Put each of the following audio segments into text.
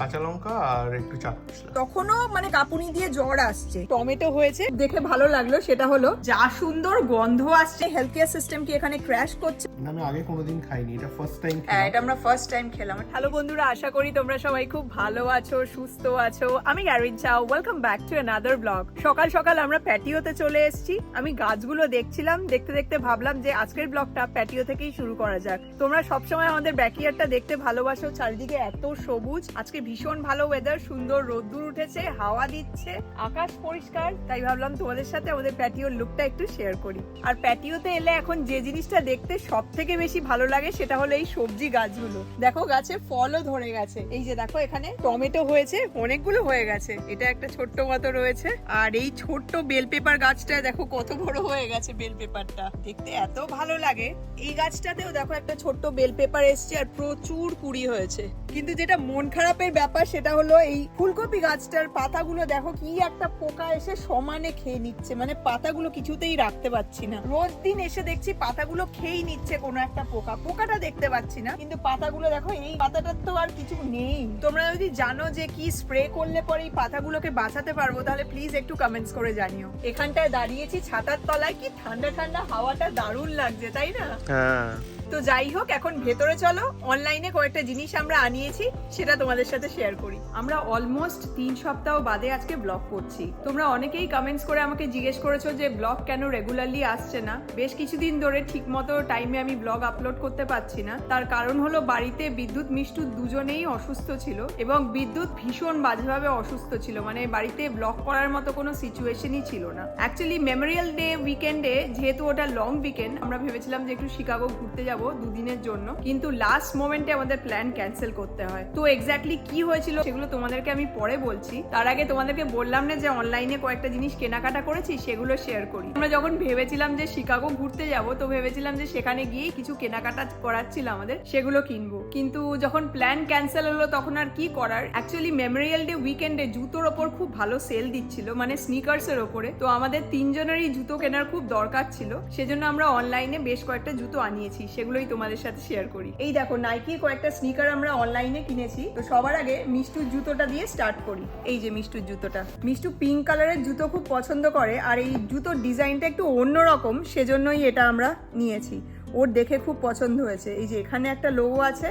কাঁচা লঙ্কা আর একটু চাট মশলা। তখনও মানে কাপুনি দিয়ে জ্বর আসছে। টমেটো হয়েছে দেখে ভালো লাগল সেটা হলো যা সুন্দর গন্ধ আসছে। হেলথ কেয়ার সিস্টেম কি এখানে ক্র্যাশ করছে? আমি আগে কোনোদিন খাইনি এটা ফার্স্ট টাইম হ্যাঁ এটা আমরা ফার্স্ট টাইম খেলাম। হ্যালো বন্ধুরা আশা করি তোমরা সবাই খুব ভালো আছো সুস্থ আছো। আমি গ্যারিন চাও welcome back to another blog সকাল সকাল আমরা প্যাটিওতে চলে এসেছি। আমি গাছগুলো দেখছিলাম দেখতে দেখতে ভাবলাম যে আজকের ব্লগটা প্যাটিও থেকেই শুরু করা যাক। তোমরা সবসময় আমাদের ব্যাকইয়ার্ডটা দেখতে ভালোবাসো চারিদিকে এত সবুজ। আজকে ভীষণ ভালো ওয়েদার সুন্দর রোদ্দুর উঠেছে, হাওয়া দিচ্ছে, আকাশ পরিষ্কার। তাই ভাবলাম তোমাদের সাথে আমাদের প্যাটিওর লুকটা একটু শেয়ার করি। আর প্যাটিওতে এলে এখন যে জিনিসটা দেখতে সব থেকে বেশি ভালো লাগে সেটা হলো এই সবজি গাছগুলো। দেখো গাছে ফলও ধরে গেছে। এই যে দেখো এখানে টমেটো হয়েছে, অনেকগুলো হয়ে গেছে। এটা একটা ছোট্ট মতো রয়েছে। আর এই ছোট্ট বেল পেপার গাছটা দেখো কত বড় হয়ে গেছে বেল পেপারটা দেখতে এত ভালো লাগে। এই গাছটাতেও দেখো একটা ছোট্ট বেল পেপার এসছে আর প্রচুর কুড়ি হয়েছে। কিন্তু যেটা মন খারাপের ব্যাপার সেটা হলো এই ফুলকপি গাছটার পাতাগুলো দেখো কি একটা পোকা এসে সমানে খেয়ে নিচ্ছে। মানে পাতাগুলো কিছুতেই রাখতে পারছি না। রোজ দিন এসে দেখছি পাতাগুলো খেয়েই নিচ্ছে কোনো একটা পোকা। পোকাটা দেখতে পাচ্ছি না, কিন্তু পাতাগুলো দেখো এই পাতাটার তো আর কিছু নেই। তোমরা যদি জানো যে কি স্প্রে করলে পরে এই পাতাগুলোকে বাঁচাতে পারব, তাহলে প্লিজ একটু কমেন্টস করে জানিও। এখানটায় দাঁড়িয়েছি ছাতার তলায়, কি ঠান্ডা ঠান্ডা হাওয়াটা দারুণ লাগছে, তাই না? হ্যাঁ। তো যাই হোক, এখন ভেতরে চলো। অনলাইনে কয়েকটা জিনিস আমরা আনিয়েছি, সেটা তোমাদের সাথে শেয়ার করি। আমরা অলমোস্ট তিন সপ্তাহ বাদে আজকে ব্লগ করছি। তোমরা অনেকেই কমেন্টস করে আমাকে জিজ্ঞেস করেছ যে ব্লগ কেন রেগুলারলি আসছে না? বেশ কিছুদিন ধরে ঠিকমতো টাইমে আমি ব্লগ আপলোড করতে পারছি না। তার কারণ হলো বাড়িতে বিদ্যুৎ মিষ্টু দুজনেই অসুস্থ ছিল এবং বিদ্যুৎ ভীষণ বাজেভাবে অসুস্থ ছিল। মানে বাড়িতে ব্লগ করার মতো কোনো সিচুয়েশনই ছিল না। অ্যাকচুয়ালি মেমোরিয়াল ডে উইকেন্ডে যেহেতু ওটা লং উইকেন্ড আমরা ভেবেছিলাম যে একটু শিকাগো ঘুরতে যাব। দুদিনের জন্য। কিন্তু লাস্ট মোমেন্টে আমাদের প্ল্যান ক্যান্সেল করতে হয়। তো এক্স্যাক্টলি কি হয়েছিল সেগুলো তোমাদেরকে আমি পরে বলছি। তার আগে তোমাদেরকে বললাম না যে অনলাইনে কয়েকটা জিনিস কেনাকাটা করেছি, সেগুলো শেয়ার করি। আমরা যখন ভেবেছিলাম যে শিকাগো ঘুরতে যাব, তো ভেবেছিলাম যে সেখানে গিয়ে কিছু কেনাকাটা করার ছিল আমাদের, সেগুলো কিনবো। কিন্তু যখন প্ল্যান ক্যান্সেল হলো, তখন আর কি করার? অ্যাকচুয়ালি মেমোরিয়াল ডে উইকেন্ডে জুতোর ওপর খুব ভালো সেল দিচ্ছিল মানে স্নিকার্স এর ওপরে। তো আমাদের তিনজনেরই জুতো কেনার খুব দরকার ছিল। সেজন্য আমরা অনলাইনে বেশ কয়েকটা জুতো আনিয়েছি। সেগুলোই তোমাদের সাথে শেয়ার করি। এই দেখো নাইকির কয়েকটা স্নিকার আমরা অনলাইনে কিনেছি। তো সবার আগে মিষ্টুর জুতোটা দিয়ে স্টার্ট করি। এই যে মিষ্টুর জুতোটা। মিষ্টু পিঙ্ক কালারের জুতো খুব পছন্দ করে, আর এই জুতোর ডিজাইনটা একটু অন্যরকম সেজন্যই এটা আমরা নিয়েছি। ওর দেখে খুব পছন্দ হয়েছে। এই যে এখানে একটা লোগো আছে,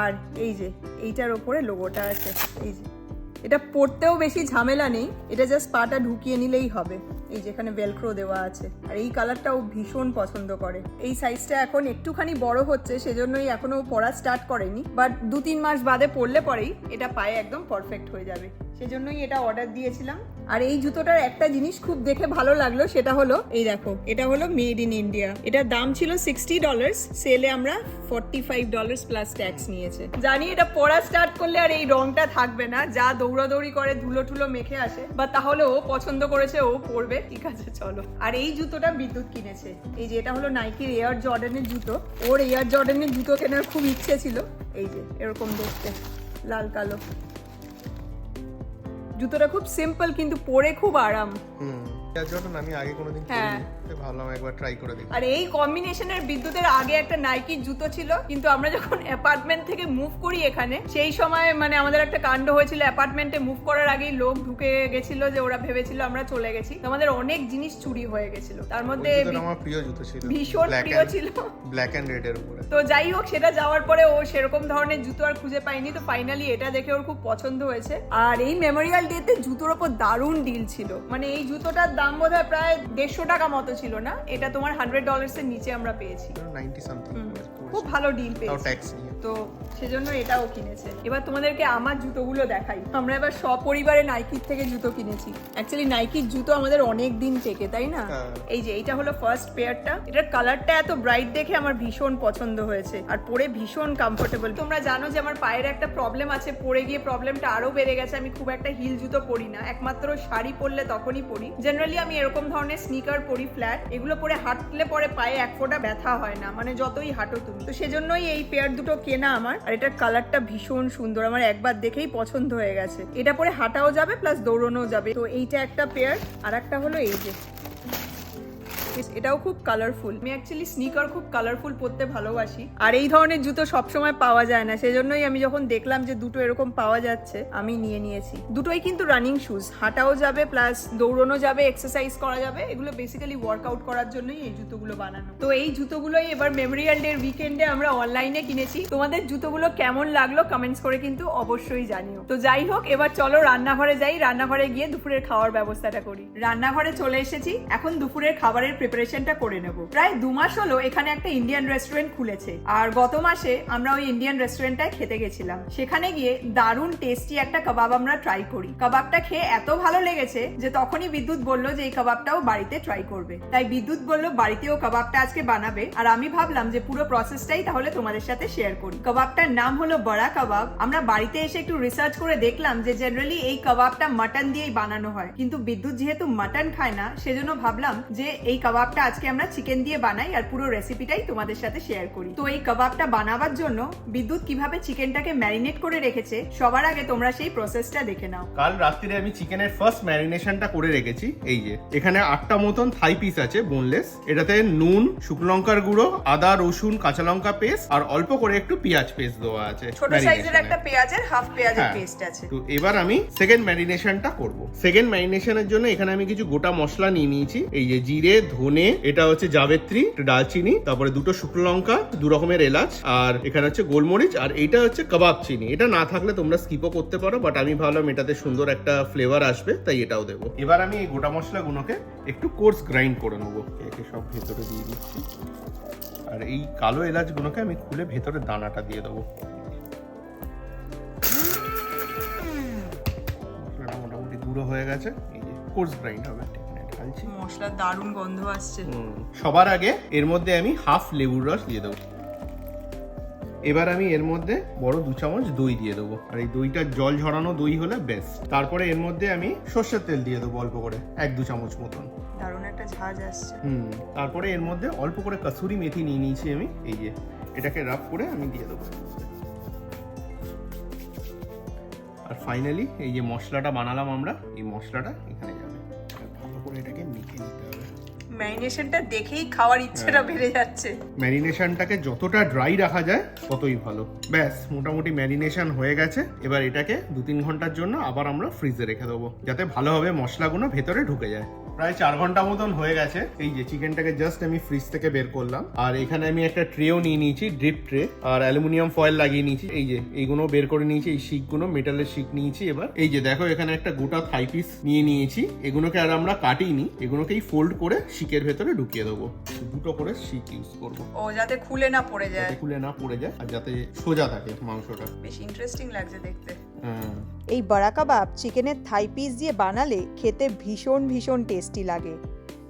আর এই যে এইটার ওপরে লোগোটা আছে। এই যে এটা পড়তেও বেশি ঝামেলা নেই, এটা জাস্ট পাটা ঢুকিয়ে নিলেই হবে। এই যেখানে ভেলক্রো দেওয়া আছে। আর এই কালারটাও ভীষণ পছন্দ করে। এই সাইজটা এখন একটুখানি বড় হচ্ছে, সেজন্যই এখনও পড়া স্টার্ট করেনি। বাট দু তিন মাস বাদে পড়লে পরেই এটা পায়ে একদম পারফেক্ট হয়ে যাবে। সেজন্যই এটা অর্ডার দিয়েছিলাম। আর এই জুতোটার একটা জিনিস খুব দেখে ভালো লাগল, সেটা হলো, এই দেখো, এটা হলো মেড ইন ইন্ডিয়া এটার দাম ছিল সিক্সটি ডলার্স সেলে আমরা forty five dollars plus tax নিয়েছে। জানি এটা পড়া স্টার্ট করলে আর এই রংটা থাকবে না, যা দৌড়াদৌড়ি করে ধুলো ঠুলো মেখে আসে, বা তাহলে ও পছন্দ করেছে, ও পরবে, ঠিক আছে, চলো। আর এই জুতোটা বিদ্যুৎ কিনেছে। এই যে এটা হলো নাইকির এয়ার জর্ডানের জুতো। ওর এয়ার জর্ডানের জুতো কেনার খুব ইচ্ছে ছিল। এই যে, এরকম দেখতে, লাল কালো। জুতোটা খুব সিম্পল কিন্তু পরে খুব আরাম হুম আমি আগে কোনোদিন হ্যাঁ। ভাবলাম একবার ট্রাই করে দেখি। আর এই কম্বিনেশনের বিদ্যুতের আগে একটা নাইকির জুতো ছিল কিন্তু আমরা যখন অ্যাপার্টমেন্ট থেকে মুভ করি এখানে সেই সময় মানে আমাদের একটা কাণ্ড হয়েছিল অ্যাপার্টমেন্টে মুভ করার আগেই লোক ঢুকে গেছিল যে ওরা ভেবেছিল আমরা চলে গেছি। আমাদের অনেক জিনিস চুরি হয়ে গেছিল। তার মধ্যে আমার প্রিয় জুতো ছিল। ভীষণ প্রিয় ছিল। ব্ল্যাক অ্যান্ড রেড এর উপরে। তো যাই হোক সেটা যাওয়ার পরে ও সেরকম ধরনের জুতো আর খুঁজে পাইনি তো ফাইনালি এটা দেখে ওর খুব পছন্দ হয়েছে। আর এই মেমোরিয়াল ডেতে জুতোর ওপর দারুণ ডিল ছিল। মানে এই জুতোটার দাম বোধহয় প্রায় দেড়শো টাকা মতো ছিল না এটা তোমার হান্ড্রেড ডলার্স এর নিচে আমরা পেয়েছি। খুব ভালো ডিল পেয়েছি। তো সেজন্য এটাও কিনেছে। এবার তোমাদেরকে আমার জুতোগুলো দেখাই। আমরা এবার সপরিবারে নাইকির থেকে জুতো কিনেছি। অ্যাকচুয়ালি নাইকির জুতো আমাদের অনেক দিন থেকে তাই না? হ্যাঁ। এই যে এইটা হলো ফার্স্ট পেয়ারটা এটার কালারটা এত ব্রাইট দেখে আমার ভীষণ পছন্দ হয়েছে। আর পরে ভীষণ কমফোর্টেবল তোমরা জানো যে আমার পায়ের একটা প্রবলেম আছে। পরে গিয়ে প্রবলেমটা আরও বেড়ে গেছে। আমি খুব একটা হিল জুতো পরি না। একমাত্র শাড়ি পরলে তখনই পরি। জেনারেলি আমি এরকম ধরনের স্নিকার পরি ফ্ল্যাট এগুলো পরে হাঁটলে পরে পায়ে এক ফোঁটা ব্যথা হয় না মানে যতই হাঁটো তুমি। তো সেজন্যই এই পেয়ার দুটো কেনা আমার, আর এটার কালারটা ভীষণ সুন্দর, আমার একবার দেখেই পছন্দ হয়ে গেছে। এটা পরে হাঁটাও যাবে প্লাস দৌড়ানোও যাবে। তো এইটা একটা পেয়ার আর একটা হলো এই যে। এটাও খুব কালারফুল আমি অ্যাকচুয়ালি স্নিকার খুব কালারফুল পরতে ভালোবাসি। আর এই ধরনের জুতো সবসময় পাওয়া যায় না, সেজন্যই আমি যখন দেখলাম যে দুটো এরকম পাওয়া যাচ্ছে, আমি নিয়ে নিয়েছি। দুটোই কিন্তু রানিং শুজ হাঁটাও যাবে প্লাস দৌড়ানো যাবে এক্সারসাইজ করা যাবে, এগুলো বেসিক্যালি ওয়ার্কআউট করার জন্যই এই জুতোগুলো বানানো। তো এই জুতোগুলোই এবার মেমোরিয়াল ডে উইকেন্ডে আমরা অনলাইনে কিনেছি। তোমাদের জুতোগুলো কেমন লাগল কমেন্টস করে কিন্তু অবশ্যই জানিও। তো যাই হোক, এবার চলো রান্নাঘরে যাই। রান্নাঘরে গিয়ে দুপুরের খাওয়ার ব্যবস্থাটা করি। রান্নাঘরে চলে এসেছি। এখন দুপুরের খাবারের প্রিপারেশনটা করে নেব। প্রায় দু মাস হলো এখানে একটা ইন্ডিয়ান রেস্টুরেন্ট খুলেছে। আর গত মাসে আমরা ওই ইন্ডিয়ান রেস্টুরেন্টটায় খেতে গেছিলাম। সেখানে গিয়ে দারুণ টেস্টি একটা কাবাব আমরা ট্রাই করি। কাবাবটা খেয়ে এত ভালো লেগেছে যে তখনই বিদ্যুৎ বলল যে এই কাবাবটাও বাড়িতে ট্রাই করবে। তাই বিদ্যুৎ বলল, বাড়িতেও কাবাবটা আজকে বানাবে। আর আমি ভাবলাম যে পুরো প্রসেসটাই তাহলে তোমাদের সাথে শেয়ার করি। কাবাবটার নাম হলো বড়া কাবাব। আমরা বাড়িতে এসে একটু রিসার্চ করে দেখলাম যে জেনারেলি এই কাবাবটা মাটন দিয়েই বানানো হয়। কিন্তু বিদ্যুৎ যেহেতু মাটন খায় না, সেজন্য ভাবলাম যে এই কাবাবটা আজকে আমরা চিকেন দিয়ে বানাই আর পুরো রেসিপিটাই তোমাদের সাথে শেয়ার করি। তো এই কাবাবটা বানাবার জন্য বিদ্যুৎ কীভাবে চিকেনটাকে ম্যারিনেট করে রেখেছে সবার আগে তোমরা সেই প্রসেসটা দেখে নাও। কাল রাত্রিরে আমি চিকেনের ফার্স্ট ম্যারিনেশনটা করে রেখেছি এই যে। এখানে আটটা মতন থাই পিস আছে বোনলেস এটাতে নুন শুকনো লঙ্কার গুঁড়ো আদা রসুন কাঁচা লঙ্কা পেস্ট আর অল্প করে একটু পেঁয়াজ পেস্ট দেওয়া আছে ছোট সাইজের একটা পেঁয়াজের হাফ পেঁয়াজের। পেস্ট আছে। তো এবার আমি সেকেন্ড ম্যারিনেশনটা করব। সেকেন্ড ম্যারিনেশনের জন্য এখানে আমি কিছু গোটা মশলা নিয়ে নিয়েছি এই যে জিরে ধনে, এটা হচ্ছে জাবেত্রী ডালচিনি, তারপরে দুটো শুকনো লঙ্কা, দু রকমের এলাচ, আর এখানে হচ্ছে গোলমরিচ, আর এটা হচ্ছে কাবাব চিনি। এটা না থাকলে তোমরা স্কিপও করতে পারো বাট আমি ভাবলাম এটাতে সুন্দর একটা ফ্লেভার আসবে, তাই এটাও দেবো। এবার আমি এই গোটা মশলাগুলোকে একটু কোর্স গ্রাইন্ড করে নেব। একে সব ভেতরে দিয়ে দিচ্ছি। আর এই কালো এলাচগুলোকে আমি খুলে ভেতরে দানাটা দিয়ে দেবো। মোটামুটি গুঁড়ো হয়ে গেছে, এই যে কোর্স গ্রাইন্ড হবে। মশলার দারুণ গন্ধ আসছে। সবার আগে এর মধ্যে আমি হাফ লেবুর রস দিয়ে দেবো। এবার আমি এর মধ্যে বড় দু চামচ দই দিয়ে দেবো। আর এই দইটা জল ঝরানো দই হলে বেস্ট তারপরে এর মধ্যে আমি সর্ষের তেল দিয়ে দেবো অল্প করে এক দু চামচ মতন। দারুণ একটা ঝাঁজ আসছে। হুম তারপরে এর মধ্যে অল্প করে কাসুরি মেথি নিয়ে নিয়েছি আমি এই যে এটাকে রাফ করে আমি দিয়ে দেবো। আর ফাইনালি এই যে মশলাটা বানালাম আমরা এই মশলাটা এখানে ম্যারিনেশনটা দেখেই খাওয়ার ইচ্ছেটা বেড়ে যাচ্ছে। ম্যারিনেশনটাকে যতটা ড্রাই রাখা যায় ততই ভালো। ব্যাস মোটামুটি ম্যারিনেশন হয়ে গেছে। এবার এটাকে দু তিন ঘণ্টার জন্য আবার আমরা ফ্রিজে রেখে দেবো যাতে ভালোভাবে মশলাগুলো ভেতরে ঢুকে যায়। প্রায় চার ঘণ্টা মতন হয়ে গেছে। এই যে চিকেনটাকে জাস্ট আমি ফ্রিজ থেকে বের করলাম। আর এখানে আমি একটা ট্রেও নিয়ে নিয়েছি ড্রিপ ট্রে আর অ্যালুমিনিয়াম ফয়েল লাগিয়ে নিয়েছি। এই যে এইগুলো বের করে নিয়েছি এই শিকগুলো মেটালের শিক নিয়েছি এবার। এই যে দেখো এখানে একটা গোটা থাই পিস নিয়ে নিয়েছি। এগুলোকে আর আমরা কাটিনি এগুলোকেই ফোল্ড করে শিকের ভেতরে ঢুকিয়ে দেবো। দুটো করে শিক ইউজ করব। ও যাতে খুলে না পড়ে যায়। খুলে না পড়ে যায় আর যাতে সোজা থাকে মাংসটা। বেশ ইন্টারেস্টিং লাগছে দেখতে। হ্যাঁ। এই বড়া কাবাব চিকেনের থাই পিস দিয়ে বানালে খেতে ভীষণ ভীষণ টেস্টি লাগে।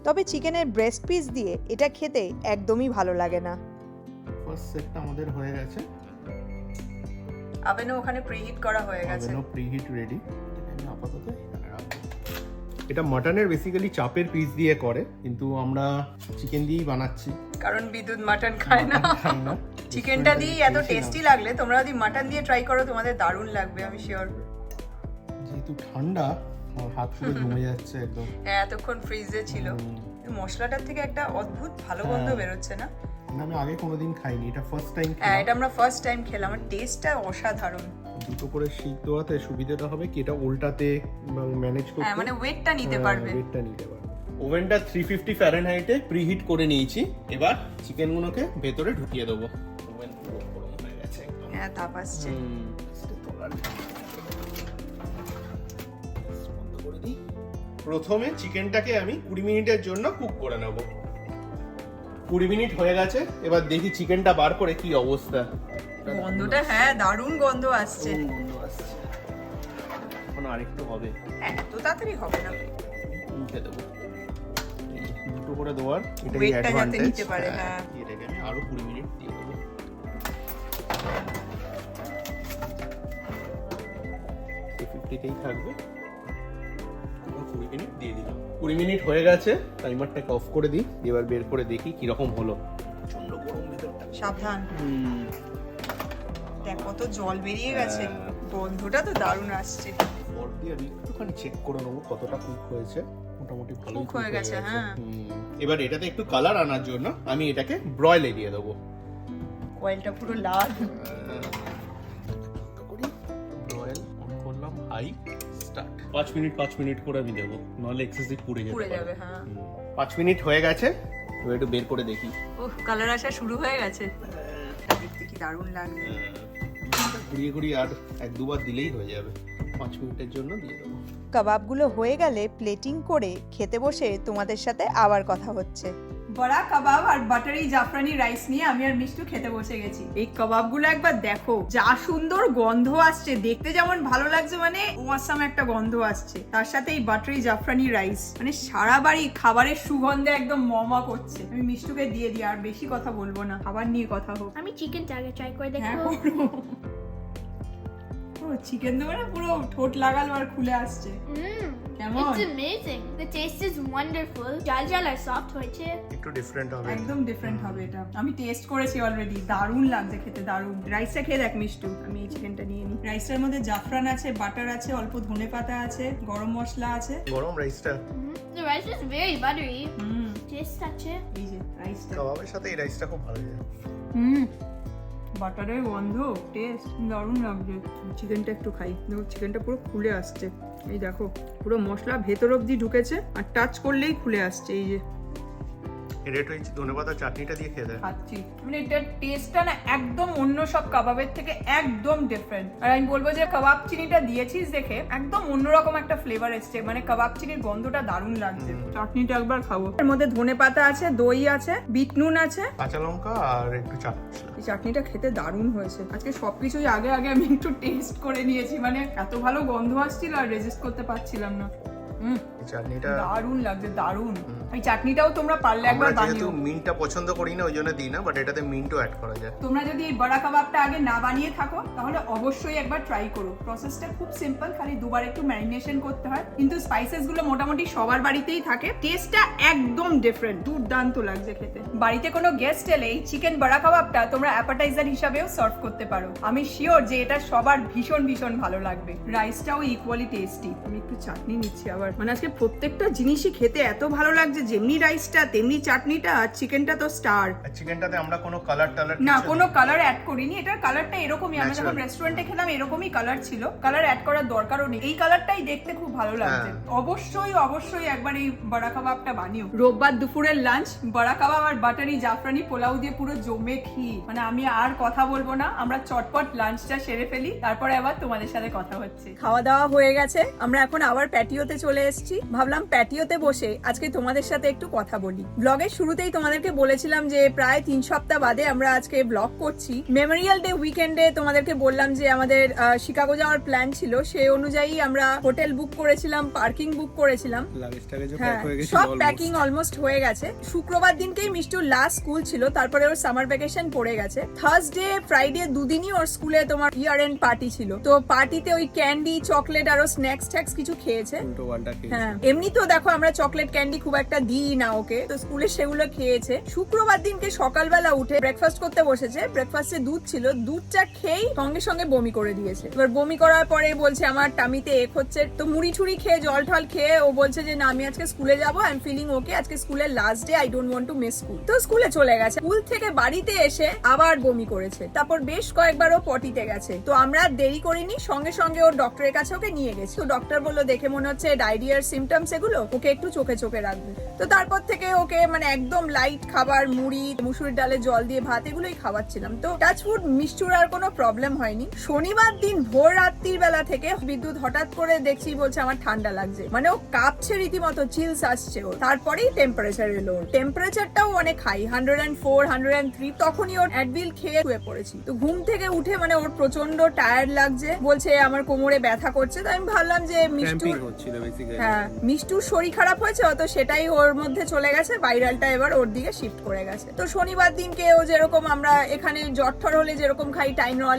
তবে চিকেনের ব্রেস্ট পিস দিয়ে এটা খেতে একদমই ভালো লাগে না। ফার্স্ট সেটটা আমাদের হয়ে গেছে। আবেনও ওখানে প্রিহিট করা হয়ে গেছে। প্রিহিট রেডি আমি আপাতত এটা মাটনের বেসিক্যালি চাপের পিস দিয়ে করে কিন্তু আমরা চিকেন দিয়েই বানাচ্ছি। কারণ বিদ্যুৎ মাটন খায় না। খাই চিকেনটা দিয়ে এত টেস্টি লাগলে তোমরা যদি মাটন দিয়ে ট্রাই করো তোমাদের দারুণ লাগবে আমি শিওর যেহেতু ঠান্ডা হাত পুরো জমে যাচ্ছে একদম। হ্যাঁ এতক্ষণ ফ্রিজে ছিল। মশলাটার থেকে একটা অদ্ভুত ভালো গন্ধ হ্যাঁ। বেরোচ্ছে না? আমি আগে কোনোদিন খাইনি এটা ফার্স্ট টাইম হ্যাঁ এটা আমরা ফার্স্ট টাইম খেলাম আর টেস্টটা অসাধারণ। দুটো করে দেওয়াতে সুবিধাটা হবে কি এটা উল্টাতে ম্যানেজ করতে হ্যাঁ মানে ওয়েটটা নিতে পারবে। ওয়েটটা নিতে পারবে। ওভেনটা থ্রি ফিফটি ফ্যারেনহাইটে প্রিহিট করে নিয়েছি। এবার চিকেনগুলোকে ভেতরে ঢুকিয়ে দেবো। ওভেন পুরো গরম হয়ে গেছে একদম। হ্যাঁ তাপ আসছে। প্রথমে চিকেনটাকে আমি কুড়ি মিনিটের জন্য কুক করে নেব। কুড়ি মিনিট হয়ে গেছে এবার দেখি চিকেনটা বার করে কি অবস্থা। গন্ধটা হ্যাঁ দারুণ গন্ধ আসছে। গন্ধ আসছে। এখন আরেকটু হবে। হ্যাঁ, এত তাড়াতাড়ি হবে না। দেবো। দুটো করে দেওয়ার এটাই অ্যাডভান্টেজ নিতে পারে, হ্যাঁ। এটাকে আমি আরও কুড়ি মিনিট দিয়ে দেবো। ফিফটিতেই থাকবে। কুড়ি মিনিট দিয়ে দিলাম। কুড়ি মিনিট হয়ে গেছে টাইমারটাকে অফ করে দিই এবার বের করে দেখি কীরকম হলো। প্রচণ্ড গরম ভেতরটা। সাবধান। হুম। দেখ কত জল বেরিয়ে গেছে। হ্যাঁ। গন্ধটা তো দারুণ আসছে। ফোর দিয়ে আমি একটুখানি চেক করে নেব কতটা কুক হয়েছে। মোটামুটি ভালো Cook হয়ে গেছে, হ্যাঁ। এবার এটাতে একটু কালার আনার জন্য আমি এটাকে ব্রয়লে দিয়ে দেবো। কয়েলটা পুরো লাল। পাঁচ মিনিট পাঁচ মিনিট করে আমি দেবো। নাহলে এক্সেসিভ পুড়ে যেতে পুড়ে পারে। যাবে হ্যাঁ। পাঁচ মিনিট হয়ে গেছে এবার একটু বের করে দেখি। ও কালার আসা শুরু হয়ে গেছে। দেখতে কি দারুণ লাগছে। আহ, ঘুরিয়ে ঘুরিয়ে আর এক দুবার দিলেই হয়ে যাবে। পাঁচ মিনিটের জন্য দিয়ে দেবো। কাবাবগুলো হয়ে গেলে প্লেটিং করে খেতে বসে তোমাদের সাথে আবার কথা হচ্ছে। বড়া কাবাব আর বাটারি জাফরানি রাইস নিয়ে আমি আর মিষ্টু খেতে বসে গেছি। এই কাবাবগুলো একবার দেখো যা সুন্দর গন্ধ আসছে। দেখতে যেমন ভালো লাগছে মানে ওয়াসাম একটা গন্ধ আসছে। তার সাথে এই বাটারি জাফরানি রাইস মানে সারা বাড়ি খাবারের সুগন্ধে একদম মমা করছে। আমি মিষ্টুকে দিয়ে দিই আর বেশি কথা বলব না। খাবার নিয়ে কথা হোক। আমি চিকেনটা আগে ট্রাই করে হ্যাঁ দেখব। ও চিকেন দেবো না পুরো ঠোঁট লাগালো আর খুলে আসছে। Mm, কেমন it's amazing. The taste is wonderful. জাল জাল আর সফট হয়েছে একটু ডিফারেন্ট হবে। একদম ডিফারেন্ট হবে এটা। আমি টেস্ট করেছি অলরেডি দারুণ লাগছে খেতে দারুণ। রাইসটা খেয়ে দেখ মিষ্টু। আমি এই চিকেনটা নিয়ে নিই রাইসটার মধ্যে জাফরান আছে বাটার আছে অল্প ধনে পাতা আছে গরম মশলা আছে। গরম রাইসটা. The rice is very buttery. হুম। আছে। এই যে রাইসটা কাবাবের সাথে এই রাইসটা খুব ভালো যায় হুম। বাটারের গন্ধ টেস্ট দারুণ লাগছে। চিকেনটা একটু খাই। দেখো চিকেনটা পুরো খুলে আসছে। এই দেখো, পুরো মশলা ভেতর অব্দি ঢুকেছে, আর টাচ করলেই খুলে আসছে, এই যে। ধনেপাতা চাটনিটা দিয়ে খেয়ে দেয় খাচ্ছি। মানে এটার টেস্টটা না একদম অন্য সব কাবাবের থেকে একদম ডিফারেন্ট আর আমি বলব যে কাবাব চিনিটা দিয়েছিস দেখে একদম অন্যরকম একটা ফ্লেভার এসছে। মানে কাবাব চিনির গন্ধটা দারুণ লাগছে। চাটনিটা একবার খাব। এর মধ্যে ধনে পাতা আছে দই আছে বিট নুন আছে। কাঁচা লঙ্কা আর একটু চাট মশলা। এই চাটনিটা খেতে দারুণ হয়েছে। আজকে সবকিছুই আগে আগে আমি একটু টেস্ট করে নিয়েছি। মানে এত ভালো গন্ধ আসছিল আর রেজিস্ট করতে পারছিলাম না। এই চাটনিটা দারুণ লাগছে দারুণ। এই চাটনিটাও তোমরা পারলে একবার যেহেতু বানিও। মিন্টটা পছন্দ করি না ওই জন্য দিই না বাট এটাতে মিন্টও অ্যাড করা যায়। তোমরা যদি এই বড়া কাবাবটা আগে না বানিয়ে থাকো তাহলে অবশ্যই একবার ট্রাই করো। প্রসেসটা খুব সিম্পল খালি দুবার একটু ম্যারিনেশন করতে হয়। কিন্তু স্পাইসেসগুলো মোটামুটি সবার বাড়িতেই থাকে। টেস্টটা একদম ডিফারেন্ট দুর্দান্ত লাগছে খেতে। বাড়িতে কোনো গেস্ট এলে এই চিকেন বড়া কাবাবটা তোমরা অ্যাপাটাইজার হিসাবেও সার্ভ করতে পারো। আমি শিওর যে এটা সবার ভীষণ ভীষণ ভালো লাগবে। রাইসটাও ইকুয়ালি টেস্টি আমি একটু চাটনি নিচ্ছি আবার। মানে আজকে প্রত্যেকটা জিনিসই খেতে এত ভালো লাগছে যেমনি রাইসটা তেমনি চাটনিটা আর চিকেনটা তো স্টার চিকেনটাতে আমরা কোনো কালার টালার না কোনো কালার অ্যাড করিনি এটার কালারটা এরকমই আমরা যখন. রেস্টুরেন্টে খেলাম এরকমই কালার ছিল কালার অ্যাড করার দরকারও নেই। এই কালারটাই দেখতে খুব ভালো লাগছে। হ্যাঁ। অবশ্যই অবশ্যই একবার এই বড়া কাবাবটা বানিও। রোববার দুপুরের লাঞ্চ বড়া কাবাব আর বাটারি জাফরানি পোলাও দিয়ে পুরো জমে খি মানে আমি আর কথা বলব না আমরা চটপট লাঞ্চটা সেরে ফেলি তারপরে আবার তোমাদের সাথে কথা হচ্ছে। খাওয়া দাওয়া হয়ে গেছে আমরা এখন আবার প্যাটিওতে চলে এসেছি। ভাবলাম প্যাটিওতে বসে আজকে তোমাদের সাথে একটু কথা বলি। ব্লগের শুরুতেই তোমাদেরকে বলেছিলাম যে প্রায় তিন সপ্তাহ বাদে আমরা আজকে ব্লগ করছি। মেমোরিয়াল ডে উইকেন্ডে তোমাদেরকে বললাম যে আমাদের শিকাগো যাওয়ার প্ল্যান ছিল। সেই অনুযায়ী আমরা হোটেল বুক করেছিলাম পার্কিং বুক করেছিলাম। হ্যাঁ সব প্যাকিং অলমোস্ট হয়ে গেছে। শুক্রবার দিনকেই মিষ্টুর লাস্ট স্কুল ছিল তারপরে ওর সামার ভ্যাকেশন পড়ে গেছে। থার্সডে ফ্রাইডে দুদিনই ওর স্কুলে তোমার ইয়ার এন্ড পার্টি ছিল। তো পার্টিতে ওই ক্যান্ডি চকলেট আরও স্ন্যাক্স ট্যাক্স কিছু খেয়েছে। উল্টো হ্যাঁ। এমনি তো দেখো আমরা চকলেট ক্যান্ডি খুব একটা দিই না ওকে। তো স্কুলে সেগুলো খেয়েছে। শুক্রবার দিনকে সকালবেলা উঠে ব্রেকফাস্ট করতে বসেছে। ব্রেকফাস্টে দুধ ছিল। দুধটা খেয়েই সঙ্গে সঙ্গে বমি করে দিয়েছে। এবার বমি করার পরে বলছে আমার টামিতে এক হচ্ছে। তো মুড়ি ছুড়ি খেয়ে জল টল খেয়ে ও বলছে যে না আমি আজকে স্কুলে যাব। আই এম ফিলিং ওকে আজকে স্কুলের last day I don't want to miss school তো স্কুলে চলে গেছে। স্কুল থেকে বাড়িতে এসে আবার বমি করেছে। তারপর বেশ কয়েকবার ও পটিতে গেছে। তো আমরা দেরি করিনি। সঙ্গে সঙ্গে ওর ডক্টরের কাছে ওকে নিয়ে গেছি। তো ডক্টর বলল দেখে মনে হচ্ছে ডায়রিয়ার সিমটমস এগুলো ওকে একটু চোখে চোখে রাখবে। তো তারপর থেকে ওকে মানে একদম লাইট খাবার মুড়ি মুসুরির ডালে জল দিয়ে ভাত এগুলোই খাওয়াচ্ছিলাম। তো টাচ ফুড মিষ্টির আর কোনো প্রবলেম হয়নি। শনিবার দিন ভোর রাত্রির বেলা থেকে বিদ্যুৎ হঠাৎ করে দেখছি বলছে আমার ঠান্ডা লাগছে। মানে ও কাঁপছে রীতিমতো চিলস আসছে ওর। তারপরেই টেম্পারেচার এলো টেম্পারেচারটাও অনেক high hundred and four hundred and three তখনই ওর অ্যাডভিল খেয়ে শুয়ে পড়েছি। তো ঘুম থেকে উঠে মানে ওর প্রচণ্ড টায়ার্ড লাগছে। বলছে আমার কোমরে ব্যথা করছে তো আমি ভাবলাম যে বেসিক্যালি হ্যাঁ মিষ্টুর শরীর খারাপ হয়েছে তো সেটাই ওর মধ্যে চলে গেছে ভাইরালটা এবার ওর দিকে শিফট করে গেছে। তো শনিবার দিনকে ও যেরকম আমরা এখানে জ্বর ঠর হলে যেরকম খাই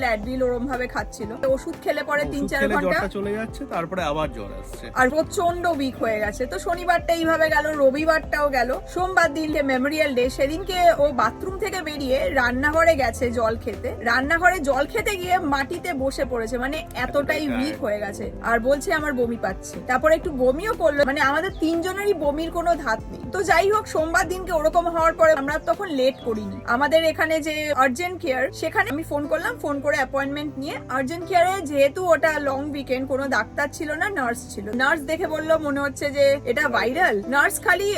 অ্যাডভিল ওরম ভাবে খাচ্ছিল। ওষুধ খেলে পরে তিন চার ঘণ্টা চলে যাচ্ছে তারপরে আবার জ্বর আসছে। আর প্রচণ্ড উইক হয়ে গেছে। তো শনিবারটা এইভাবে গেল রবিবারটাও গেল। সোমবার দিনকে মেমোরিয়াল ডে সেদিনকে ও বাথরুম থেকে বেরিয়ে রান্নাঘরে গেছে জল খেতে। রান্নাঘরে জল খেতে গিয়ে মাটিতে বসে পড়েছে মানে এতটাই এতটাই উইক হয়ে গেছে। আর বলছে আমার বমি পাচ্ছে। তারপরে একটু বমিও করল মানে আমাদের তিনজনেরই বমির কোনো ধাত নেই। তো যাই হোক, সোমবার দিনকে ওরকম হওয়ার পরে আমরা তখন লেট করিনি। আমাদের এখানে যে আর্জেন্ট কেয়ার সেখানে আমি ফোন করলাম ফোন করে অ্যাপয়েন্টমেন্ট নিয়ে। আর্জেন্ট কেয়ারে যেহেতু ওটা লং উইকেন্ড কোনো ডাক্তার ছিল না নার্স ছিল। নার্স দেখে বলল, মনে হচ্ছে যে এটা ভাইরাল নার্স খালি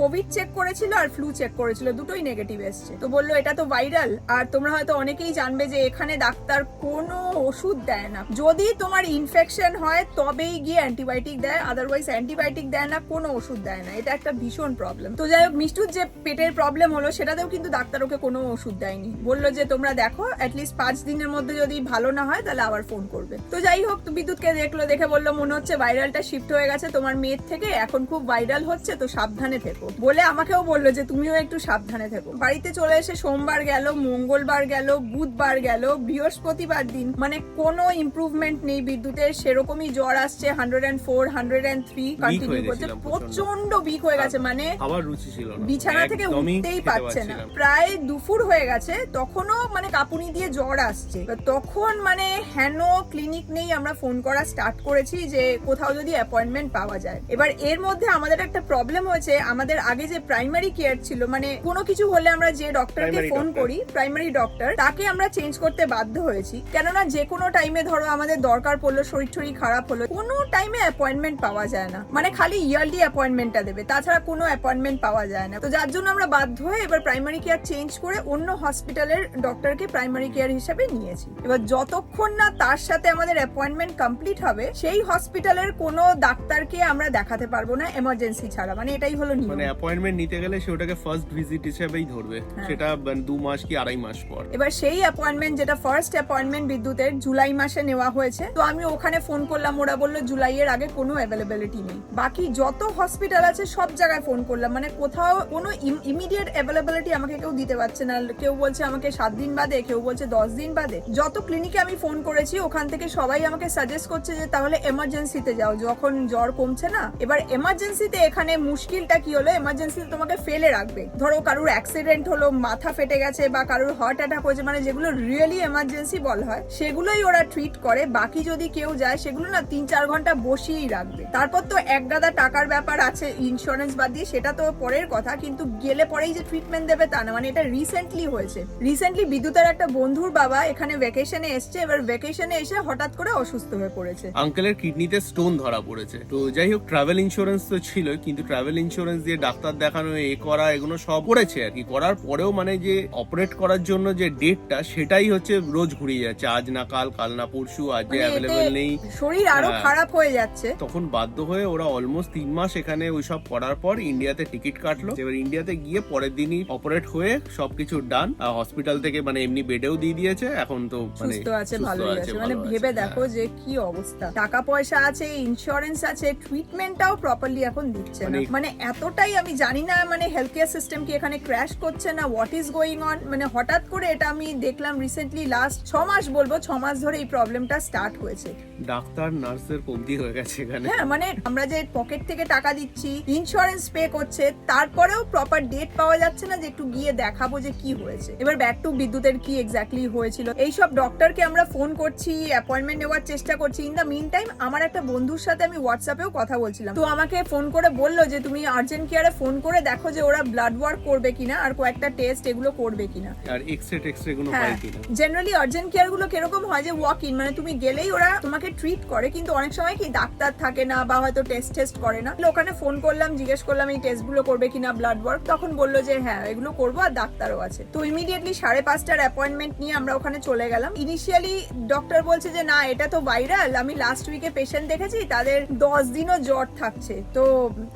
কোভিড চেক করেছিল আর ফ্লু চেক করেছিল, দুটোই নেগেটিভ এসছে। তো বলল, এটা তো ভাইরাল আর তোমরা হয়তো অনেকেই জানবে যে এখানে ডাক্তার কোনো ওষুধ দেয় না। যদি তোমার ইনফেকশন হয়, তবেই গিয়ে অ্যান্টিবায়োটিক দেয় আদারওয়াইজ অ্যান্টিবায়োটিক দেয় না, কোনো ওষুধ দেয় না। এটা একটা ভীষণ প্রবলেম তো যাই হোক, মিষ্টুর যে পেটের প্রবলেম হলো, সেটাতেও কিন্তু ডাক্তার ওকে কোনো ওষুধ দেয়নি। বলল যে, তোমরা দেখো অ্যাটলিস্ট পাঁচ দিনের মধ্যে যদি ভালো না হয়, তাহলে আবার ফোন করবে। তো যাই হোক, বিদ্যুৎকে দেখল, দেখে বলল, মনে হচ্ছে ভাইরালটা শিফট হয়ে গেছে তোমার মেয়ের থেকে, এখন খুব ভাইরাল হচ্ছে, তো সাবধানে থেকো। বলে আমাকেও বলল যে, তুমিও একটু সাবধানে থেকো। বাড়িতে চলে এসে সোমবার গেল, মঙ্গলবার গেল, বুধবার গেল, বৃহস্পতিবার দিন মানে কোনো ইমপ্রুভমেন্ট নেই বিদ্যুতের, সেরকমই জ্বর আসছে hundred and four hundred and three continue করছে। প্রচণ্ড উইক হয়ে গেছে মানে খাবার রুচি ছিল না। বিছানা থেকে উঠতেই পারছে না। প্রায় দুপুর হয়ে গেছে তখনও মানে কাপুনি দিয়ে জ্বর আসছে। তখন মানে হেন ক্লিনিক নেই আমরা ফোন করা স্টার্ট করেছি যে কোথাও যদি অ্যাপয়েন্টমেন্ট পাওয়া যায়। এবার এর মধ্যে আমাদের একটা প্রবলেম হয়েছে আমাদের আগে যে প্রাইমারি কেয়ার ছিল মানে কোনো কিছু হলে আমরা যে ডক্টরকে ফোন করি প্রাইমারি ডক্টর তাকে আমরা চেঞ্জ করতে বাধ্য হয়েছি। কেননা যে কোনো টাইমে ধরো আমাদের দরকার পড়ল শরীর টরীর খারাপ হলো কোনো টাইমে অ্যাপয়েন্টমেন্ট পাওয়া যায় না। মানে খালি ইয়ারলি অ্যাপয়েন্টমেন্টটা দেবে তাছাড়া কোনো অ্যাপয়েন্টমেন্ট পাওয়া যায় না। তো যার জন্য আমরা বাধ্য হয়ে এবার প্রাইমারি কেয়ার চেঞ্জ করে অন্য হসপিটালের ডক্টরকে প্রাইমারি কেয়ার হিসেবে নিয়েছি। এবার যতক্ষণ না তার সাথে আমাদের অ্যাপয়েন্টমেন্ট কমপ্লিট হবে সেই হসপিটালের কোনো ডাক্তারকে আমরা দেখাতে পারব না এমার্জেন্সি ছাড়া। মানে এটাই হলো নিয়ম। মানে অ্যাপয়েন্টমেন্ট নিতে গেলে সে ওটাকে ফার্স্ট ভিজিট হিসেবেই ধরবে। হ্যাঁ। সেটা মানে দু মাস কি আড়াই মাস পর। এবার সেই অ্যাপয়েন্টমেন্ট যেটা ফার্স্ট অ্যাপয়েন্টমেন্ট বিদ্যুতের জুলাই মাসে নেওয়া হয়েছে। তো আমি ওখানে ফোন করলাম ওরা বলল জুলাইয়ের আগে কোনো অ্যাভেলেবিলিটি নেই। বাকি যত হসপিটাল আছে, সব জায়গায় ফোন করলাম। মানে কোথাও কোনো ইমিডিয়েট অ্যাভেলেবিলিটি আমাকে কেউ দিতে পারছে না। কেউ বলছে আমাকে সাত দিন বাদে, কেউ বলছে দশ দিন বাদে। যত ক্লিনিকে আমি ফোন করেছি, ওখান থেকে সবাই আমাকে সাজেস্ট করছে যে, তাহলে এমার্জেন্সিতে যাও। যখন জ্বর কমছে না, এবার এমার্জেন্সিতে এখানে মুশকিলটা কি হলো? এমার্জেন্সিতে তোমাকে ফেলে রাখবে। ধরো কারোর অ্যাক্সিডেন্ট হলো, মাথা ফেটে গেছে বা কারোর হার্ট অ্যাটাক হয়েছে মানে যেগুলো রিয়েলি এমার্জেন্সি বল হয়, সেগুলোই ওরা ট্রিট করে। বাকি যদি কেউ যায়, সেগুলো না তিন চার ঘণ্টা বসিয়েই রাখবে। তারপর তো এক গাদা টাকার ব্যাপার আছে ইন্স্যুরেন্স বাদ দিয়ে সেটা তো পরের কথা কিন্তু গেলে পরেই যে ট্রিটমেন্ট দেবে তা না মানে এটা রিসেন্টলি হয়েছে। রিসেন্টলি বিদ্যুতের একটা বন্ধুর বাবা এখানে ভ্যাকেশনে এসছে এবার ভ্যাকেশনে এসে হঠাৎ করে অসুস্থ হয়ে পড়েছে। আঙ্কেলের কিডনিতে স্টোন ধরা পড়েছে। তো যাই হোক ট্রাভেল ইন্স্যুরেন্স তো ছিল কিন্তু ট্রাভেল ইন্স্যুরেন্স দিয়ে ডাক্তার দেখানো এ করা এগুলো সব করেছে আর কি। করার পরেও মানে যে অপারেট করার জন্য যে ডেটটা সেটাই হচ্ছে রোজ ঘুরিয়ে যাচ্ছে। আজ না কাল কাল না পরশু আজ যে মানে অ্যাভেলেবেল নেই। শরীর আরও হ্যাঁ। খারাপ হয়ে যাচ্ছে। তখন বাধ্য হয়ে ওরা অলমোস্ট তিন মাস এখানে ওইসব করার পর ইন্ডিয়াতে টিকিট কাটলো। এবার ইন্ডিয়াতে গিয়ে পরের দিনই অপারেট হয়ে সবকিছু ডান হসপিটাল থেকে মানে এমনি বেডেও দিয়ে দিয়েছে এখন তো মানে সুস্থ আছে সুস্থ ভালোই আছে মানে ভেবে দেখো হ্যাঁ। যে কি অবস্থা। টাকা পয়সা আছে ইন্স্যুরেন্স আছে ট্রিটমেন্টটাও প্রপারলি এখন দিচ্ছে না। মানে- মানে এতটাই আমি জানি না মানে হেলথ কেয়ার সিস্টেম কি এখানে ক্র্যাশ করছে না হোয়াট ইজ গোয়িং অন মানে হঠাৎ করে এটা আমি দেখলাম রিসেন্টলি লাস্ট ছ মাস বলব ছ মাস ধরে এই প্রবলেমটা স্টার্ট হয়েছে। ডাক্তার নার্সের কমতি হয়ে গেছে এখানে। হ্যাঁ মানে আমরা যে পকেট থেকে টাকা দিচ্ছি ইন্স্যুরেন্স পে করছে তারপরেও প্রপার ডেট পাওয়া যাচ্ছে না যে একটু গিয়ে দেখাবো যে কি হয়েছে। এবার ব্যাক টু বিদ্যুতের কি এক্স্যাক্টলি হয়েছিল। এইসব ডক্টরকে আমরা ফোন করছি অ্যাপয়েন্টমেন্ট নেওয়ার চেষ্টা করছি। ইন দ্য মিন টাইম আমার একটা বন্ধুর সাথে আমি হোয়াটসঅ্যাপেও কথা বলছিলাম। তো আমাকে ফোন করে বলল যে তুমি আর্জেন্ট কেয়ারে ফোন করে দেখো যে ওরা ব্লাড ওয়ার্ক করবে কিনা আর কয়েকটা টেস্ট এগুলো করবে কিনা। আর এক্সরে টেক্সরে গুলো হ্যাঁ। কিনা? জেনারেলি আর্জেন্ট কেয়ারগুলো কীরকম হয় যে ওয়াক ইন মানে তুমি গেলেই ওরা তোমাকে ট্রিট করে। কিন্তু অনেক সময় কি ডাক্তার থাকে না বা হয়তো টেস্ট টেস্ট করে না। ওখানে ফোন করলাম, জিজ্ঞেস করলাম, এই টেস্টগুলো করবে কিনা ব্লাড ওয়ার্ক তখন বলল যে হ্যাঁ এগুলো করব আর ডাক্তারও আছে। তো ইমিডিয়েটলি সাড়ে পাঁচটার অ্যাপয়েন্টমেন্ট নিয়ে আমরা ওখানে চলে গেলাম। ইনিশিয়ালি ডক্টর বলছে যে, না, এটা তো ভাইরাল আমি লাস্ট উইকে পেশেন্ট দেখেছি, তাদের দশ দিনও জ্বর থাকছে। তো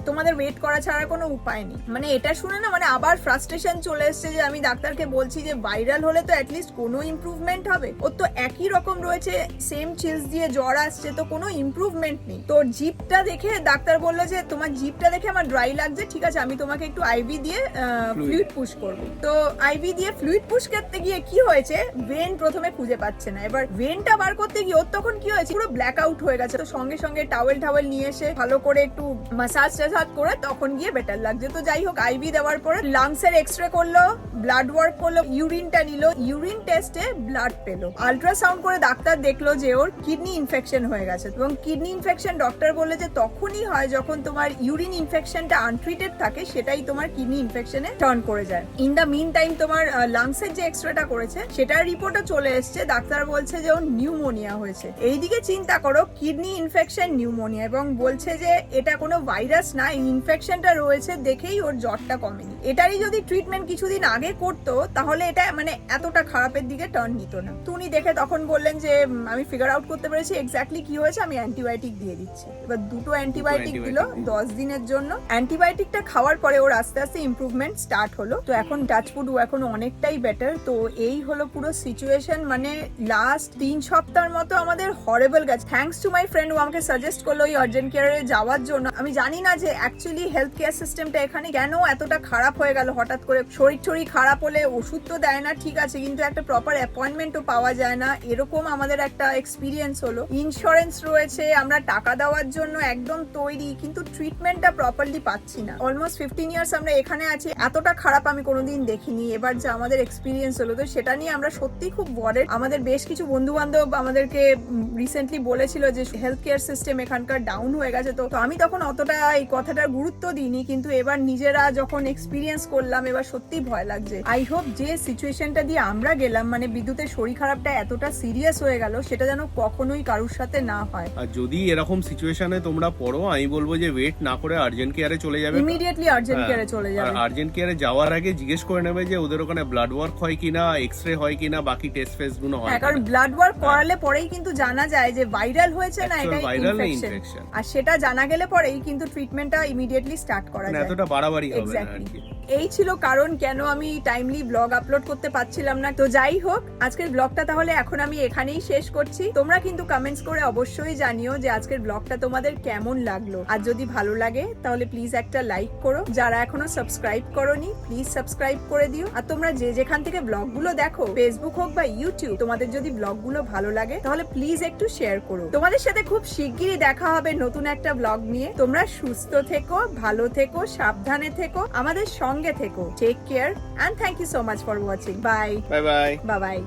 তোমাদের ওয়েট করা ছাড়া কোনো উপায় নেই। মানে এটা শুনে না মানে আবার ফ্রাস্ট্রেশন চলে এসছে যে, আমি ডাক্তারকে বলছি যে ভাইরাল হলে তো অ্যাটলিস্ট কোনো ইমপ্রুভমেন্ট হবে। ওর তো একই রকম রয়েছে সেম চিলস দিয়ে জ্বর আসছে, তো কোনো ইমপ্রুভমেন্ট নেই। তোর জিপটা দেখে ডাক্তার বলল যে তোমার জিপটা দেখে আমার ড্রাই লাগছে ঠিক আছে আমি তোমাকে একটু আইভি দিয়ে ফ্লুইড পুশ করব। তো আইভি দিয়ে ফ্লুইড পুশ করতে গিয়ে কি হয়েছে? ভেন প্রথমে খুঁজে পাচ্ছে না। এবার ভেনটা বার করতে গিয়ে ওর তখন কি হয়েছে? পুরো ব্ল্যাক আউট হয়ে গেছে। তো সঙ্গে সঙ্গে টাওয়েল টাওয়েল নিয়ে এসে ভালো করে একটু মাসাজ টাসাজ করে তখন গিয়ে বেটার লাগছে। তো যাই হোক আইভি দেওয়ার পরে লাংস এর এক্সরে করল ব্লাড ওয়ার্ক করল ইউরিনটা নিল ইউরিন টেস্টে ব্লাড পেল। আল্ট্রাসাউন্ড করে ডাক্তার দেখল যে ওর কিডনি ইনফেকশন হয়ে গেছে। এবং কিডনি ইনফেকশন ডক্টর করলে যে তখনই হয় যখন তোমার ইউরিন ইনফেকশনটা আনট্রিটেড থাকে, সেটাই তোমার কিডনি ইনফেকশনে টার্ন করে যায়। ইন দ্য মিন টাইম তোমার লাংসের যে এক্সরেটা করেছে, সেটার রিপোর্টও চলে এসছে। ডাক্তার বলছে যে ওর নিউমোনিয়া হয়েছে। এইদিকে চিন্তা করো কিডনি ইনফেকশন নিউমোনিয়া এবং বলছে যে এটা কোনো ভাইরাস না, এই ইনফেকশনটা রয়েছে দেখেই ওর জ্বরটা কমেনি। এটারই যদি ট্রিটমেন্ট কিছুদিন আগে করতো, তাহলে এটা মানে এতটা খারাপের দিকে টার্ন নিত না। তো উনি দেখে তখন বললেন যে আমি ফিগার আউট করতে পেরেছি এক্স্যাক্টলি কি হয়েছে, আমি অ্যান্টিবায়োটিক দিয়ে দিচ্ছি। এবার দুটো অ্যান্টিবায়োটিক দিল দশ দিনের জন্য। অ্যান্টিবায়োটিকটা খাওয়ার পরে ওর আস্তে আস্তে ইমপ্রুভমেন্ট স্টার্ট হলো। তো এখন টাচফুড ও এখন অনেকটাই বেটার তো এই হলো পুরো সিচুয়েশন মানে লাস্ট তিন সপ্তাহের মতো আমাদের হরেবল গেছে থ্যাঙ্কস টু মাই ফ্রেন্ড ও আমাকে সাজেস্ট করল ওই অর্জেন্ট কেয়ারে যাওয়ার জন্য। আমি জানি না যে অ্যাকচুয়ালি হেলথ কেয়ার সিস্টেমটা এখানে কেন এতটা খারাপ হয়ে গেল। হঠাৎ করে শরীর টরীর খারাপ হলে ওষুধ তো দেয় না ঠিক আছে। কিন্তু একটা প্রপার অ্যাপয়েন্টমেন্টও পাওয়া যায় না। এরকম আমাদের একটা এক্সপিরিয়েন্স হলো। ইন্স্যুরেন্স রয়েছে। আমরা টাকা দেওয়ার জন্য একদম তৈরি, কিন্তু ট্রিটমেন্টটা প্রপারলি পাচ্ছি না। অলমোস্ট ফিফটিন ইয়ার্স আমরা এখানে আছি, এতটা খারাপ আমি কোনোদিন দেখিনি। এবার যে আমাদের এক্সপিরিয়েন্স হলো, তো সেটা নিয়ে আমরা সত্যি খুব ওয়ারেড আমাদের বেশ কিছু বন্ধু বান্ধব আমাদেরকে রিসেন্টলি বলেছিল যে হেলথ কেয়ার সিস্টেম এখানকার ডাউন হয়ে গেছে, তো আমি তখন অতটা এই কথাটার গুরুত্ব দিইনি, কিন্তু এবার নিজেরা যখন এক্সপিরিয়েন্স করলাম, এবার সত্যি ভয় লাগছে। আই হোপ যে সিচুয়েশনটা দিয়ে আমরা গেলাম মানে বিদ্যুতের শরীর খারাপটা এতটা সিরিয়াস হয়ে গেল, সেটা যেন কখনোই কারুর সাথে না হয়। আর যদি এরকম সিচুয়েশনে তোমরা পড়ো আমি বলব যে ওয়েট না করে আর্জেন্ট কেয়ারে চলে যাবে। ইমিডিয়েটলি আর্জেন্ট হ্যাঁ, কেয়ারে চলে যাবে। আর্জেন্ট কেয়ারে যাওয়ার আগে জিজ্ঞেস করে নেবে যে ওদের ওখানে ব্লাড ওয়ার্ক হয় কিনা এক্স রে হয় কিনা বাকি টেস্ট ফেসগুলো হয় হ্যাঁ কারণ ব্লাড ওয়ার্ক করালে পরেই কিন্তু জানা যায় যে ভাইরাল হয়েছে না এটা ভাইরাল ইনফেকশন আর সেটা জানা গেলে পরেই কিন্তু ট্রিটমেন্টটা ইমিডিয়েটলি স্টার্ট করা মানে যায়। এতটা বাড়াবাড়ি হবে না আর কি। এই ছিল কারণ কেন আমি টাইমলি ব্লগ আপলোড করতে পারছিলাম না। তো যাই হোক, আজকের ব্লগটা তাহলে এখন আমি এখানেই শেষ করছি। তোমরা কিন্তু কমেন্টস করে অবশ্যই জানিও যে আজকের ব্লগটা তোমাদের কেমন লাগল। আর যদি ভালো লাগে, তাহলে প্লিজ একটা লাইক করো। যারা এখনও সাবস্ক্রাইব করোনি প্লিজ সাবস্ক্রাইব করে দিও। আর তোমরা যে যেখান থেকে ব্লগগুলো দেখো ফেসবুক হোক বা ইউটিউব তোমাদের যদি ব্লগগুলো ভালো লাগে, তাহলে প্লিজ একটু শেয়ার করো। তোমাদের সাথে খুব শিগগিরই দেখা হবে নতুন একটা ব্লগ নিয়ে। তোমরা সুস্থ থেকো, ভালো থেকো, সাবধানে থেকো। আমাদের সঙ্গে থেকো। Take care and thank you so much for watching bye bye bye bye bye